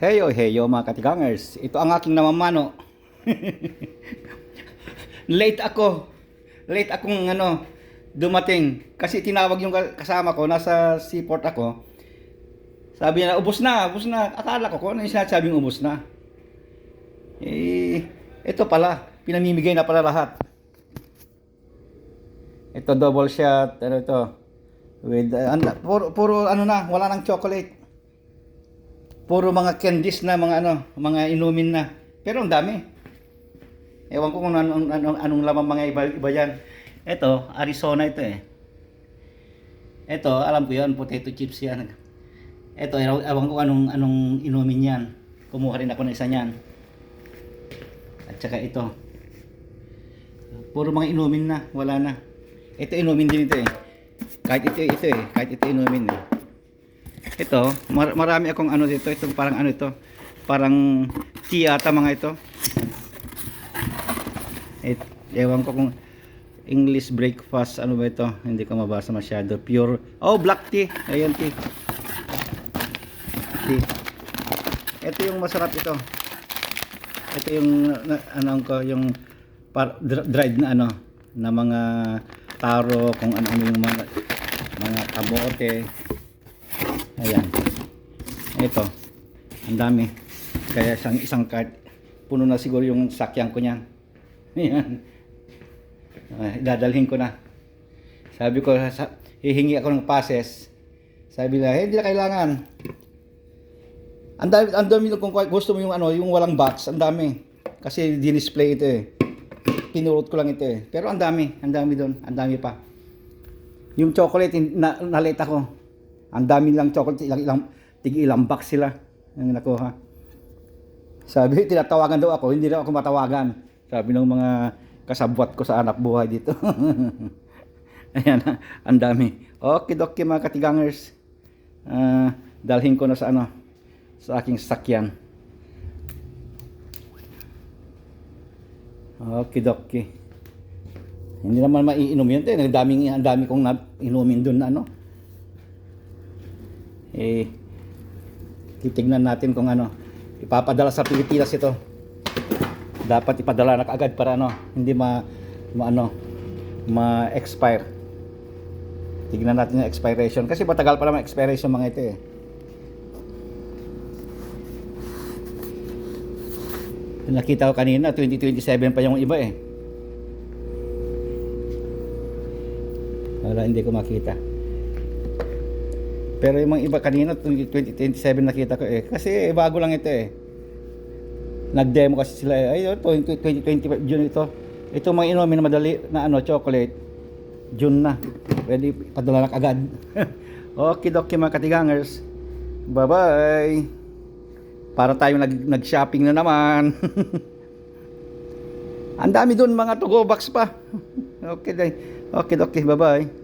Heyo, heyo mga katigangers. Ito ang aking namamano. Late ako. Late akong ano, dumating. Kasi tinawag yung kasama ko, nasa seaport ako. Sabi niya, ubos na, ubos na. Akala ko kung ano yung sinasabing ubos na. Eh, ito pala, pinamimigay na pala lahat. Ito double shot, ano ito? With, uh, anda- puro, puro ano na, wala nang chocolate. Puro mga candies na, mga ano, mga inumin na. Pero ang dami. Ewan ko kung anong, anong, anong lamang mga iba, iba yan. Ito, Arizona ito eh. Ito, alam ko yan, potato chips yan. Ito, ewan ko anong, anong inumin yan. Kumuha rin ako ng isa niyan. At saka ito. Puro mga inumin na, wala na. Ito inumin din ito eh. Kahit ito, ito eh, kahit ito inumin eh. Ito, mar- marami akong ano dito, ito parang ano ito, parang tea ata mga ito. Et, ewan ko kung English breakfast, ano ba ito? Hindi ko mabasa masyado. Pure, oh black tea, ayan tea. Tea. Ito yung masarap ito. Ito yung ano ko, yung par, dr- dried na ano, na mga taro, kung ano-ano yung mga mga kamote. Ayan. Ito. Ang dami. Kaya isang isang cart puno na siguro yung sakyan ko niyan. Ayan. Ah, dadalhin ko na. Sabi ko, hihingi ako ng passes. Sabi nila, "Eh, hindi na kailangan. Ang dami, ang dami kung gusto mo yung ano, yung walang box, ang dami. Kasi di-display ito eh. Pinurot ko lang ito eh. Pero ang dami, ang dami doon, ang dami pa. Yung chocolate, na, nalate ako. Ang dami lang chocolate, ilang, ilang, tig ilang box sila. Ang nakuha. Sabi, tinatawagan daw ako, hindi daw ako matawagan. Sabi ng mga kasabwat ko sa anak buhay dito. Ayan, ang dami. Okay, dokie mga katigangers. Ah, dalhin ko na sa ano, sa aking sakyan. Okay, dokie. Hindi naman maiinom yun. Ang daming, ang dami kong inumin dun na ano. Eh, titignan natin kung ano. Ipapadala sa Pilipinas ito. Dapat ipadala na kaagad para ano, hindi ma, ma ano, ma-expire. Tignan natin yung expiration. Kasi matagal pa naman expiration mga ito eh. Nakita ko kanina, 2027 pa yung iba eh. Wala, hindi ko makita. Pero yung mga iba kanina, 2027 nakita ko eh. Kasi bago lang ito eh. Nag-demo kasi sila eh. Ay, ito, 2025 June ito. Ito mga inumin na madali na ano, chocolate. June na. Pwede padala na agad. okay, dokie mga katigangers. Bye-bye. Para tayo nag, nag-shopping na naman. Ang dami doon mga to go box pa. okay. Okay, okay, bye-bye.